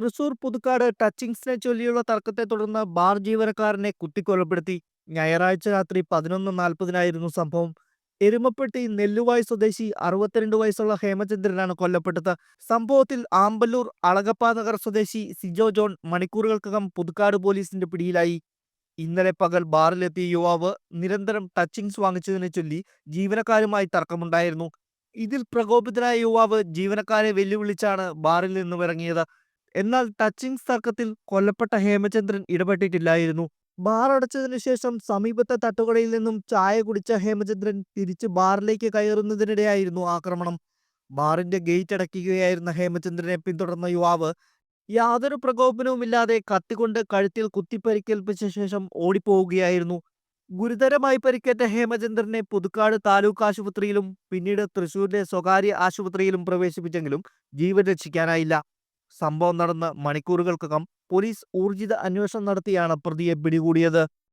തൃശൂർ പുതുക്കാട് ടച്ചിങ്സിനെ ചൊല്ലിയുള്ള തർക്കത്തെ തുടർന്ന് ബാർ ജീവനക്കാരനെ കുത്തിക്കൊലപ്പെടുത്തി. ഞായറാഴ്ച രാത്രി പതിനൊന്ന് നാൽപ്പതിനായിരുന്നു സംഭവം. എരുമപ്പെട്ടി നെല്ലുവായ് സ്വദേശി അറുപത്തിരണ്ട് വയസ്സുള്ള ഹേമചന്ദ്രനാണ് കൊല്ലപ്പെട്ടത്. സംഭവത്തിൽ ആമ്പല്ലൂർ അളകപ്പ നഗർ സ്വദേശി സിജോ ജോൺ മണിക്കൂറുകൾക്കകം പുതുക്കാട് പോലീസിന്റെ പിടിയിലായി. ഇന്നലെ പകൽ ബാറിലെത്തിയ യുവാവ് നിരന്തരം ടച്ചിങ്സ് വാങ്ങിച്ചതിനെ ചൊല്ലി ജീവനക്കാരുമായി തർക്കമുണ്ടായിരുന്നു. ഇതിൽ പ്രകോപിതനായ യുവാവ് ജീവനക്കാരെ വെല്ലുവിളിച്ചാണ് ബാറിൽ നിന്നും ഇറങ്ങിയത് എന്നാൽ ടച്ചിങ്സ് തർക്കത്തിൽ കൊല്ലപ്പെട്ട ഹേമചന്ദ്രൻ ഇടപെട്ടിട്ടില്ലായിരുന്നു. ബാർ അടച്ചതിനു ശേഷം സമീപത്തെ തട്ടുകടയിൽ നിന്നും ചായ കുടിച്ച ഹേമചന്ദ്രൻ തിരിച്ച് ബാറിലേക്ക് കയറുന്നതിനിടെയായിരുന്നു ആക്രമണം. ബാറിന്റെ ഗേറ്റ് അടയ്ക്കുകയായിരുന്ന ഹേമചന്ദ്രനെ പിന്തുടർന്ന യുവാവ് യാതൊരു പ്രകോപനവുമില്ലാതെ കത്തികൊണ്ട് കഴുത്തിൽ കുത്തിപ്പരിക്കേൽപ്പിച്ച ശേഷം ഓടിപ്പോവുകയായിരുന്നു. ഗുരുതരമായി പരിക്കേറ്റ ഹേമചന്ദ്രനെ പുതുക്കാട് താലൂക്ക് ആശുപത്രിയിലും പിന്നീട് തൃശൂരിലെ സ്വകാര്യ ആശുപത്രിയിലും പ്രവേശിപ്പിച്ചെങ്കിലും ജീവൻ രക്ഷിക്കാനായില്ല. സംഭവം നടന്ന് മണിക്കൂറുകൾക്കകം പോലീസ് ഊർജിത അന്വേഷണം നടത്തിയാണ് പ്രതിയെ പിടികൂടിയത്.